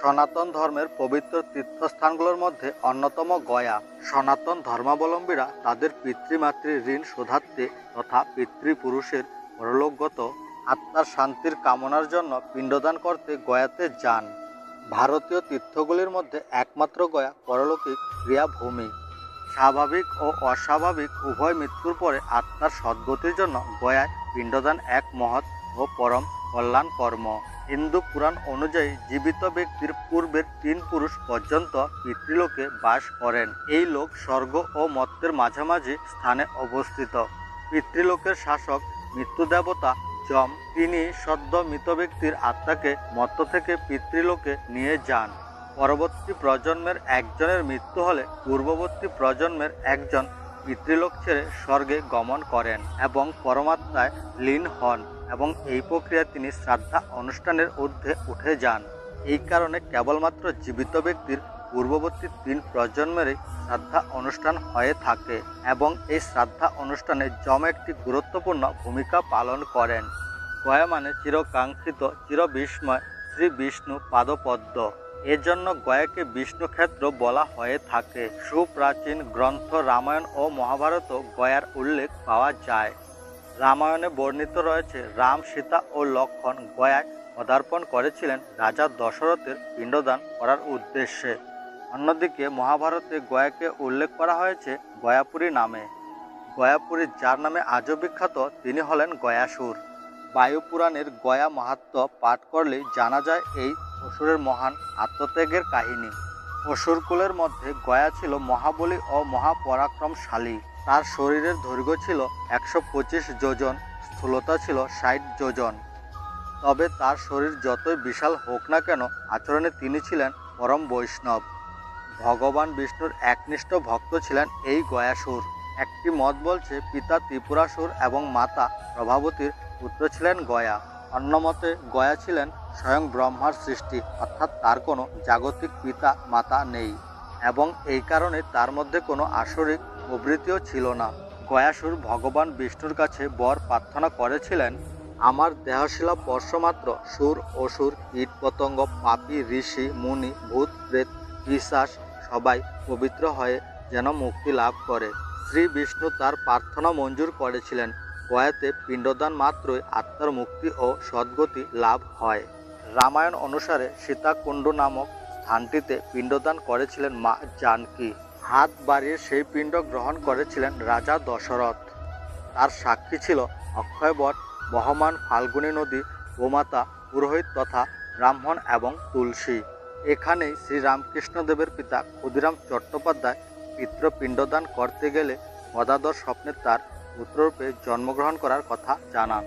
সনাতন ধর্মের পবিত্র তীর্থস্থানগুলোর মধ্যে অন্যতম গয়া। সনাতন ধর্মাবলম্বীরা তাদের পিতৃমাতৃ ঋণ শোধার্থে তথা পিতৃপুরুষের পরলোকগত আত্মার শান্তির কামনার জন্য পিণ্ডদান করতে গয়াতে যান। ভারতীয় তীর্থগুলির মধ্যে একমাত্র গয়া পরলৌকিক ক্রিয়াভূমি। স্বাভাবিক ও অস্বাভাবিক উভয় মৃত্যুর পরে আত্মার সদ্গতির জন্য গয়ায় পিণ্ডদান এক মহৎ ও পরম কল্যাণ কর্ম হিন্দু পুরাণ অনুযায়ী জীবিত ব্যক্তির পূর্বের তিন পুরুষ পর্যন্ত পিতৃলোকে বাস করেন। এই লোক স্বর্গ ও মর্তের মাঝামাঝি স্থানে অবস্থিত। পিতৃলোকের শাসক, মৃত্যু দেবতা যম, তিনি সদ্য মৃত ব্যক্তির আত্মাকে মর্ত থেকে পিতৃলোকে নিয়ে যান। পরবর্তী প্রজন্মের একজনের মৃত্যু হলে পূর্ববর্তী প্রজন্মের একজন পিতৃলোক ছেড়ে স্বর্গে গমন করেন এবং পরমাত্মায় লীন হন। এবং এই প্রক্রিয়া তিনি শ্রাদ্ধা অনুষ্ঠানের ঊর্ধ্বে উঠে যান। এই কারণে কেবলমাত্র জীবিত ব্যক্তির পূর্ববর্তী তিন প্রজন্মেরই শ্রাদ্ধা অনুষ্ঠান হয়ে থাকে এবং এই শ্রাদ্ধা অনুষ্ঠানে যম একটি গুরুত্বপূর্ণ ভূমিকা পালন করেন। গয়া মানে চিরকাঙ্ক্ষিত, চিরবিস্ময় শ্রী বিষ্ণু পাদপদ্ম। এজন্য গয়াকে বিষ্ণু ক্ষেত্র বলা হয়ে থাকে। সুপ্রাচীন গ্রন্থ রামায়ণ ও মহাভারত গয়ার উল্লেখ পাওয়া যায়। রামায়ণে বর্ণিত রয়েছে, রাম, সীতা ও লক্ষণ গয়ায় পদার্পণ করেছিলেন রাজা দশরথের পিণ্ডদান করার উদ্দেশ্যে। অন্যদিকে মহাভারতে গয়াকে উল্লেখ করা হয়েছে গয়াপুরী নামে। গয়াপুরী, যার নামে আজও বিখ্যাত, তিনি হলেন গয়াসুর। বায়ুপুরাণের গয়া মাহাত্ম্য পাঠ করলেই জানা যায় এই অসুরের মহান আত্মত্যাগের কাহিনী। অসুরকুলের মধ্যে গয়া ছিল মহাবলী ও মহাপরাক্রমশালী। তার শরীরের দৈর্ঘ্য ছিল একশো পঁচিশ যোজন, স্থূলতা ছিল ষাট যোজন। তবে তার শরীর যতই বিশাল হোক না কেন, আচরণে তিনি ছিলেন পরম বৈষ্ণব। ভগবান বিষ্ণুর একনিষ্ঠ ভক্ত ছিলেন এই গয়াসুর। একটি মত বলছে, পিতা ত্রিপুরাসুর এবং মাতা প্রভাবতীর পুত্র ছিলেন গয়া। অন্য মতে, গয়া ছিলেন স্বয়ং ব্রহ্মার সৃষ্টি, অর্থাৎ তার কোনো জাগতিক পিতা মাতা নেই। এবং এই কারণে তার মধ্যে কোনো আসরিক প্রবৃত্তিও ছিল না। গয়াসুর ভগবান বিষ্ণুর কাছে বর প্রার্থনা করেছিলেন, আমার দেহশিলা স্পর্শমাত্র সুর, অসুর কীট পতঙ্গ, পাপি, ঋষি, মুনি, ভূত, প্রেত বিশ্বাস সবাই পবিত্র হয়ে যেন মুক্তি লাভ করে। শ্রী বিষ্ণু তার প্রার্থনা মঞ্জুর করেছিলেন। গয়াতে পিণ্ডদান মাত্রই আত্মার মুক্তি ও সদ্গতি লাভ হয়। রামায়ণ অনুসারে সীতাকুণ্ড নামক স্থানটিতে পিণ্ডদান করেছিলেন মা জানকী। হাত বাড়িয়ে সেই পিণ্ড গ্রহণ করেছিলেন রাজা দশরথ। তার সাক্ষী ছিল অক্ষয়বট বহমান ফাল্গুনী নদী, গোমাতা, পুরোহিত তথা ব্রাহ্মণ এবং তুলসী। এখানেই শ্রীরামকৃষ্ণদেবের পিতা ক্ষুদিরাম চট্টোপাধ্যায় পিতৃপিণ্ডদান করতে গেলে গদাধর স্বপ্নে তার পুত্ররূপে জন্মগ্রহণ করার কথা জানান।